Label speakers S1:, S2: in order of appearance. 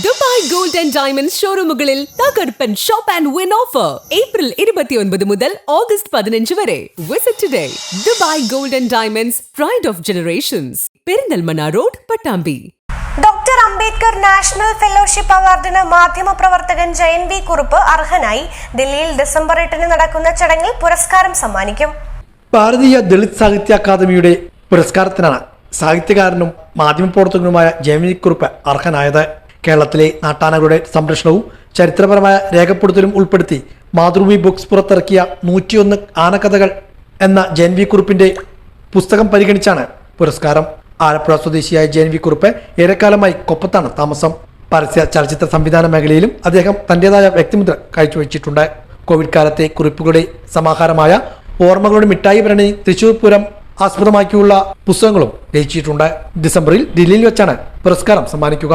S1: Dubai gold and diamond ഷോറൂമുകളിൽ തകർപ്പൻ shop and win offer. April ഇരുപത്തിയൊൻപത് മുതൽ ഓഗസ്റ്റ് പതിനഞ്ച് വരെ. Visit today Dubai gold and diamonds pride of generations Perinthalmanna road Pattambi.
S2: Doctor Ambedkar national fellowship അവാർഡിന് മാധ്യമപ്രവർത്തകൻ Jayan V Kurup അർഹനായി. ദില്ലിയിൽ ഡിസംബർ എട്ടിന് നടക്കുന്ന ചടങ്ങിൽ പുരസ്കാരം സമ്മാനിക്കും.
S3: ഭാരതീയ ദളിത് സാഹിത്യ അക്കാദമിയുടെ പുരസ്കാരത്തിനാണ് സാഹിത്യകാരനും മാധ്യമപ്രവർത്തകനുമായ വി കുറുപ്പ് അർഹനായത്. കേരളത്തിലെ നാട്ടാനകളുടെ സംരക്ഷണവും ചരിത്രപരമായ രേഖപ്പെടുത്തലും ഉൾപ്പെടുത്തി മാതൃഭൂമി ബുക്സ് പുറത്തിറക്കിയ നൂറ്റിയൊന്ന് ആനക്കഥകൾ എന്ന ജെൻ വി കുറുപ്പിന്റെ പുസ്തകം പരിഗണിച്ചാണ് പുരസ്കാരം. ആലപ്പുഴ സ്വദേശിയായ ജെൻ വി കുറുപ്പ് ഏറെക്കാലമായി കൊപ്പത്താണ് താമസം. പരസ്യ ചലച്ചിത്ര സംവിധാന മേഖലയിലും അദ്ദേഹം തന്റേതായ വ്യക്തിമുദ്ര കാഴ്ചവെച്ചിട്ടുണ്ട്. കോവിഡ് കാലത്തെ കുറിപ്പുകളുടെ സമാഹാരമായ ഓർമ്മകളുടെ മിഠായി ഭരണി തൃശൂർ പൂരം ആസ്പദമാക്കിയുള്ള പുസ്തകങ്ങളും രചിച്ചിട്ടുണ്ട്. ഡിസംബറിൽ ദില്ലിയിൽ വെച്ചാണ് പുരസ്കാരം സമ്മാനിക്കുക.